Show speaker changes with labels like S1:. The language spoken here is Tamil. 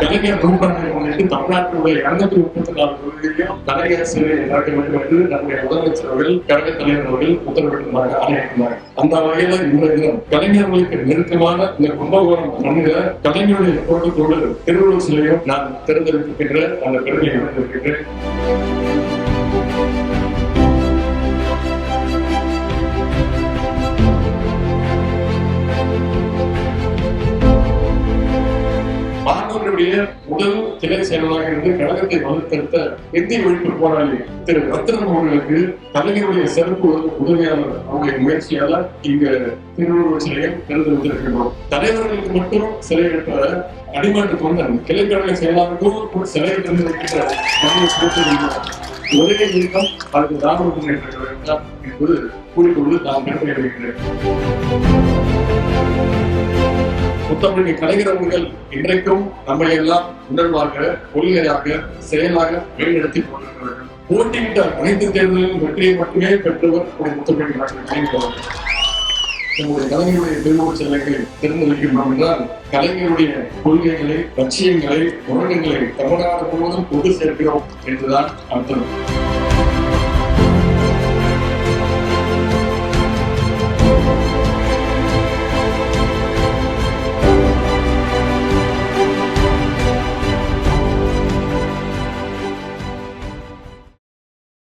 S1: கலைஞர் நூற்றாண்டை முன்னிட்டு தமிழ்நாட்டினுடைய இருநூத்தி முப்பத்தி நாலு தொகுதியிலும் கலைஞர் சேவை நடக்க வேண்டும் என்று நம்முடைய முதலமைச்சர் அவர்கள் கழக தலைவர் அவர்கள் உத்தரவிட்டிருந்தாங்க ஆணையிட்டிருந்தாங்க அந்த வகையில இன்றைய தினம் கலைஞர்களுக்கு நெருக்கமான இந்த கும்பகோணம் மனித கலைஞருடைய தோட்டத்தோடு திருவள்ளுவர் சிலையும் நான் தேர்ந்தெடுக்கின்ற அந்த பெருமையை வந்திருக்கின்றேன் மாணவர்களுடைய முதல் கிளை செயலாளராக இருந்து கழகத்தை வலுப்படுத்த இந்திய ஒழிப்பு போராளி திரு ரத்னம் அவர்களுக்கு கலைஞருடைய சிறப்பு உதவியாளர் அவருடைய முயற்சியால இங்க திருவள்ளுவர் சிலையை திறந்து வைத்திருக்கின்றோம். தலைவர்களுக்கு மட்டும் சிலை எடுப்ப அடிமட்ட தொண்டன் கிளைக்கழக செயலாளருக்கும் ஒரு சிலையை திறந்து வைக்கின்ற ஒரே இயக்கம் அதுக்கு திராவிட முன்னேற்ற கழகம் என்பது கூறிக்கொண்டு நான் பெருமை அடைகிறேன் முத்தமிழ் கலைகிறவர்கள் இன்றைக்கும் நம்மை எல்லாம் உணர்வாக கொள்கையாக செயலாக வழிநடத்தி கொண்டிருக்கிறார்கள். போட்டியிட்ட அனைத்து தேர்தலிலும் வெற்றியை மட்டுமே பெற்றவர் ஒரு முத்தமிழ் கலைஞர் நம்முடைய கலைஞருடைய செல்லங்களை தேர்ந்தெடுக்கின்றோம் என்றால் கலைஞருடைய கொள்கைகளை லட்சியங்களை உணர்வுகளை தமிழ்நாடு முழுவதும் கொண்டு சேர்க்கிறோம் என்றுதான் அர்த்தம்.